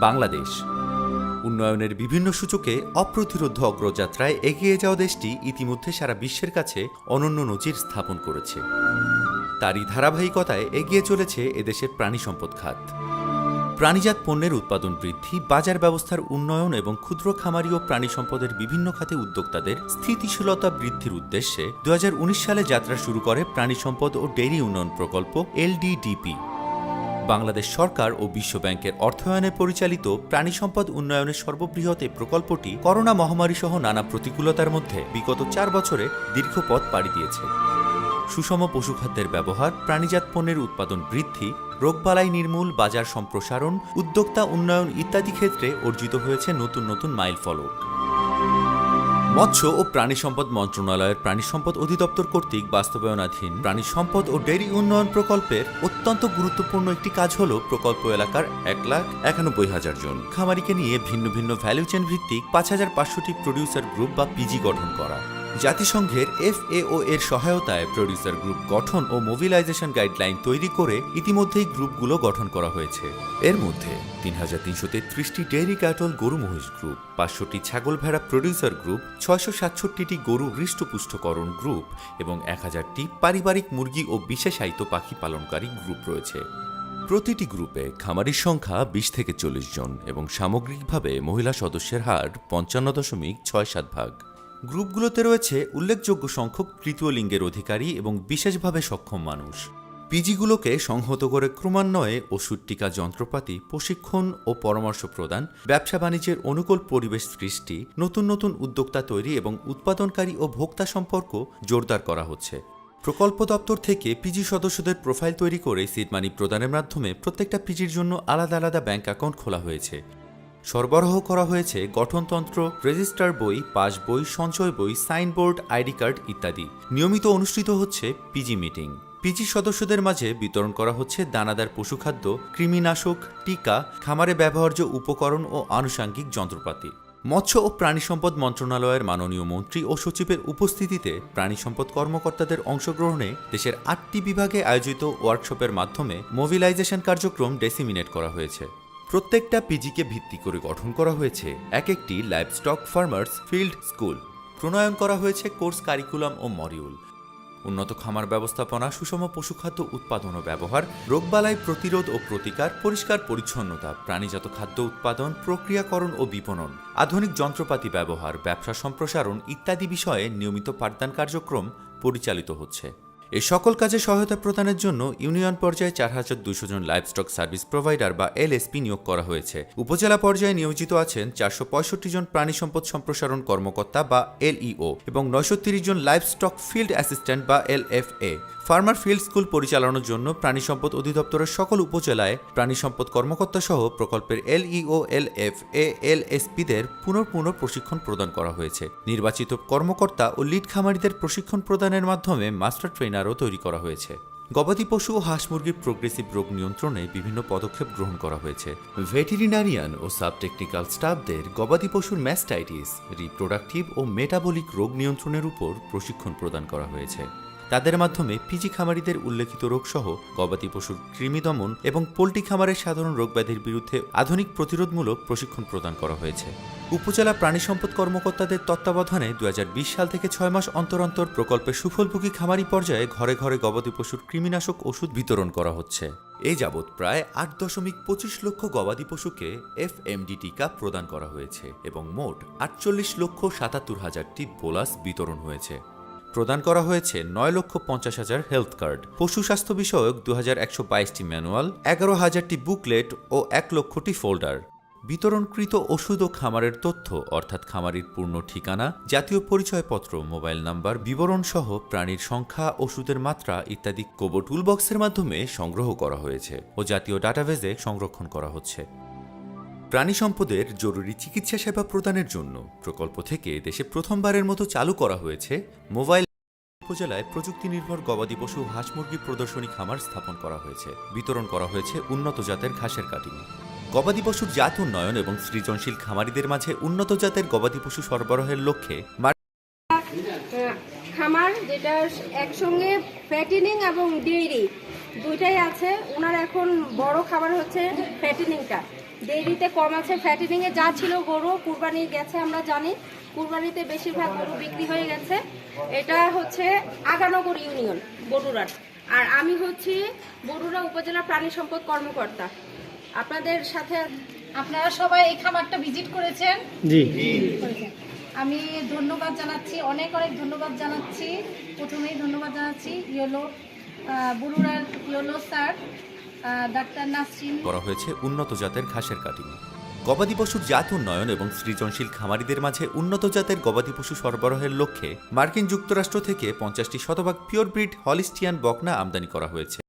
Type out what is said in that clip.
বাংলাদেশ। উন্নয়নের বিভিন্ন সূচকে অপ্রতিরোধ অগ্রযাত্রায় এগিয়ে যাওয়া দেশটি ইতিমধ্যে সারা বিশ্বের কাছে অনন্য নজির স্থাপন করেছে। তারই ধারাবাহিকতায় এগিয়ে চলেছে এদেশের প্রাণী সম্পদ খাত। প্রাণীজাত পণ্যের উৎপাদন বৃদ্ধি, বাজার ব্যবস্থার উন্নয়ন এবং ক্ষুদ্র খামারি ও প্রাণী সম্পদের বিভিন্ন খাতে উদ্যোক্তাদের স্থিতিশীলতা বৃদ্ধির উদ্দেশ্যে দু হাজার উনিশ সালে যাত্রা শুরু করে প্রাণী সম্পদ ও ডেইরি উন্নয়ন প্রকল্প এলডিডিপি বাংলাদেশ সরকার ও বিশ্ব ব্যাংকের অর্থায়নে পরিচালিত প্রাণী সম্পদ উন্নয়নের সর্ববৃহৎ এই প্রকল্পটি করোনা মহামারী সহ নানা প্রতিকূলতার মধ্যে বিগত চার বছরে দীর্ঘ পথ পাড়ি দিয়েছে। সুষম পশুখাদ্যের ব্যবহার, প্রাণীজাত পণ্যের উৎপাদন বৃদ্ধি, রোগবালাই নির্মূল বাজার সম্প্রসারণ, উদ্যোক্তা উন্নয়ন ইত্যাদি ক্ষেত্রে অর্জিত হয়েছে নতুন নতুন মাইল ফলক মৎস্য ও প্রাণী সম্পদ মন্ত্রণালয়ের প্রাণী সম্পদ অধিদপ্তর কর্তৃক বাস্তবায়নাধীন প্রাণী সম্পদ ও ডেয়ারি উন্নয়ন প্রকল্পের অত্যন্ত গুরুত্বপূর্ণ একটি কাজ হল প্রকল্প এলাকার এক লাখ একানব্বই হাজার জন খামারিকে নিয়ে ভিন্ন ভিন্ন ভ্যালু চেন ভিত্তিক পাঁচ হাজার পাঁচশোটি প্রডিউসার গ্রুপ বা পিজি গঠন করা। জাতিসংঘের এফএও এর সহায়তায় প্রডিউসার গ্রুপ গঠন ও মোবিলাইজেশন গাইডলাইন তৈরি করে ইতিমধ্যেই গ্রুপগুলো গঠন করা হয়েছে। এর মধ্যে তিন হাজার তিনশো তেত্রিশটি ডেয়ারি ক্যাটল গরু মহিষ গ্রুপ, পাঁচশোটি ছাগল ভেড়া প্রডিউসার গ্রুপ, ছয়শো সাতষট্টিটি গরু হৃষ্টপুষ্টকরণ গ্রুপ এবং এক হাজারটি পারিবারিক মুরগি ও বিশেষায়িত পাখি পালনকারী গ্রুপ রয়েছে। প্রতিটি গ্রুপে খামারির সংখ্যা বিশ থেকে চল্লিশ জন এবং সামগ্রিকভাবে মহিলা সদস্যের হার পঞ্চান্ন দশমিক ছয় সাত ভাগ। গ্রুপগুলোতে রয়েছে উল্লেখযোগ্য সংখ্যক তৃতীয় লিঙ্গের অধিকারী এবং বিশেষভাবে সক্ষম মানুষ। পিজিগুলোকে সংহত করে ক্রমান্বয়ে ওষুধ টিকা যন্ত্রপাতি, প্রশিক্ষণ ও পরামর্শ প্রদান, ব্যবসা বাণিজ্যের অনুকূল পরিবেশ সৃষ্টি, নতুন নতুন উদ্যোক্তা তৈরি এবং উৎপাদনকারী ও ভোক্তা সম্পর্ক জোরদার করা হচ্ছে। প্রকল্প দপ্তর থেকে পিজি সদস্যদের প্রোফাইল তৈরি করে সিড মানি প্রদানের মাধ্যমে প্রত্যেকটা পিজির জন্য আলাদা আলাদা ব্যাংক অ্যাকাউন্ট খোলা হয়েছে। সরবরাহ করা হয়েছে গঠনতন্ত্র, রেজিস্টার বই, পাস বই, সঞ্চয় বই, সাইনবোর্ড, আইডি কার্ড ইত্যাদি। নিয়মিত অনুষ্ঠিত হচ্ছে পিজি মিটিং। পিজি সদস্যদের মাঝে বিতরণ করা হচ্ছে দানাদার পশুখাদ্য, কৃমিনাশক, টিকা, খামারে ব্যবহার্য উপকরণ ও আনুষাঙ্গিক যন্ত্রপাতি। মৎস্য ও প্রাণী সম্পদ মন্ত্রণালয়ের মাননীয় মন্ত্রী ও সচিবের উপস্থিতিতে প্রাণী সম্পদ কর্মকর্তাদের অংশগ্রহণে দেশের আটটি বিভাগে আয়োজিত ওয়ার্কশপের মাধ্যমে মোবিলাইজেশন কার্যক্রম ডেসিমিনেট করা হয়েছে। প্রত্যেকটা পিজিকে ভিত্তি করে গঠন করা হয়েছে এক একটি লাইভস্টক ফার্মার্স ফিল্ড স্কুল প্রণয়ন করা হয়েছে কোর্স কারিকুলাম ও মডিউল উন্নত খামার ব্যবস্থাপনা, সুষম পশুখাদ্য উৎপাদন ও ব্যবহার, রোগবালাই প্রতিরোধ ও প্রতিকার, পরিষ্কার পরিচ্ছন্নতা, প্রাণীজাত খাদ্য উৎপাদন, প্রক্রিয়াকরণ ও বিপণন, আধুনিক যন্ত্রপাতি ব্যবহার, ব্যবসা সম্প্রসারণ ইত্যাদি বিষয়ে নিয়মিত পাঠদান কার্যক্রম পরিচালিত হচ্ছে। এ সকল কাজে সহায়তা প্রদানের জন্য ইউনিয়ন পর্যায়ে চার হাজার দুশো জন লাইভস্টক সার্ভিস প্রোভাইডার বা এলএসপি নিয়োগ করা হয়েছে। উপজেলা পর্যায়ে নিয়োজিত আছেন চারশো পঁয়ষট্টি জন প্রাণী সম্পদ সম্প্রসারণ কর্মকর্তা বা এলইও এবং নয়শো তিরিশ জন লাইভস্টক ফিল্ড অ্যাসিস্ট্যান্ট বা এলএফএ। ফার্মার ফিল্ড স্কুল পরিচালনার জন্য প্রাণী সম্পদ অধিদপ্তরের সকল উপজেলায় প্রাণী সম্পদ কর্মকর্তা সহ প্রকল্পের এলইও এলএফ এ এল এলএসপিদের পুনঃপুনঃ প্রশিক্ষণ প্রদান করা হয়েছে। নির্বাচিত কর্মকর্তা ও লিড খামারিদের প্রশিক্ষণ প্রদানের মাধ্যমে মাস্টার ট্রেনারও তৈরি করা হয়েছে। গবাদি পশু ও হাঁস মুরগির প্রোগ্রেসিভ রোগ নিয়ন্ত্রণে বিভিন্ন পদক্ষেপ গ্রহণ করা হয়েছে। ভেটেরিনারিয়ান ও সাব টেকনিক্যাল স্টাফদের গবাদি পশুর ম্যাস্টাইটিস, রিপ্রোডাক্টিভ ও মেটাবলিক রোগ নিয়ন্ত্রণের উপর প্রশিক্ষণ প্রদান করা হয়েছে। তাদের মাধ্যমে পিজি খামারিদের উল্লেখিত রোগসহ গবাদি পশুর কৃমি দমন এবং পোল্ট্রি খামারের সাধারণ রোগব্যাধির বিরুদ্ধে আধুনিক প্রতিরোধমূলক প্রশিক্ষণ প্রদান করা হয়েছে। উপজেলা প্রাণী সম্পদ কর্মকর্তাদের তত্ত্বাবধানে দু হাজার বিশ সাল থেকে ছয় মাস অন্তর অন্তর প্রকল্পের সুফলভোগী খামারি পর্যায়ে ঘরে ঘরে গবাদি পশুর কৃমিনাশক ওষুধ বিতরণ করা হচ্ছে। এই যাবৎ প্রায় আট দশমিক পঁচিশ লক্ষ গবাদি পশুকে এফএমডি টিকা প্রদান করা হয়েছে এবং মোট আটচল্লিশ লক্ষ সাতাত্তর হাজারটি বোলাস বিতরণ হয়েছে। প্রদান করা হয়েছে নয় লক্ষ পঞ্চাশ হাজার হেলথ কার্ড। পশু স্বাস্থ্য বিষয়ক দু হাজার একশো বাইশটি ম্যানুয়াল, এগারো হাজারটি বুকলেট ও এক লক্ষটি ফোল্ডার। বিতরণকৃত ওষুধ ও খামারের তথ্য অর্থাৎ খামারির পূর্ণ ঠিকানা, জাতীয় পরিচয়পত্র, মোবাইল নাম্বার বিবরণ সহ প্রাণীর সংখ্যা, ওষুধের মাত্রা ইত্যাদি কোবো টুলবক্সের মাধ্যমে সংগ্রহ করা হয়েছে ও জাতীয় ডাটাবেজে সংরক্ষণ করা হচ্ছে। প্রাণী সম্পদের জরুরি চিকিৎসা সেবা প্রদানের জন্য প্রকল্প থেকে দেশে প্রথমবারের মতো চালু করা হয়েছে মোবাইল উপজেলায় প্রযুক্তি নির্ভর গবাদি পশু হাঁস মুরগি প্রদর্শনী খামার স্থাপন করা হয়েছে। বিতরণ করা হয়েছে উন্নত জাতের ঘাসের কাটিং। গবাদি পশুর জাত উন্নয়ন এবং সৃজনশীল খামারিদের মাঝে উন্নত জাতের গবাদি পশু সরবরাহের লক্ষ্যে খামার যেটা একসঙ্গে ফ্যাটিনিং এবং ডেইরি দুইটাই আছে। ওনার এখন বড় খাবার হচ্ছে ফ্যাটিনিংটা। ডেইরিতে কম আছে ফ্যাটেনিংয়ে যা ছিল গরু কুরবানি গেছে আমরা জানি। কুরবানিতে বেশিরভাগ গরু বিক্রি হয়ে গেছে। এটা হচ্ছে আগানগর ইউনিয়ন বড়ুরার আর আমি হচ্ছি বড়ুরা উপজেলা প্রাণী সম্পদ কর্মকর্তা। আপনাদের সাথে আপনারা সবাই এই খামারটা ভিজিট করেছেন? জি। করেছেন। আমি ধন্যবাদ জানাচ্ছি অনেক অনেক ধন্যবাদ জানাচ্ছি। প্রথমেই ধন্যবাদ জানাচ্ছি ইয়েলো বরুড়ার ইয়েলো স্যার। করা হয়েছে উন্নত জাতের ঘাসের কাটিং। গবাদি পশুর জাত উন্নয়ন এবং সৃজনশীল খামারিদের মাঝে উন্নত জাতের গবাদি পশু সরবরাহের লক্ষ্যে মার্কিন যুক্তরাষ্ট্র থেকে পঞ্চাশটি শতভাগ পিওর ব্রিড হলিস্টিয়ান বকনা আমদানি করা হয়েছে।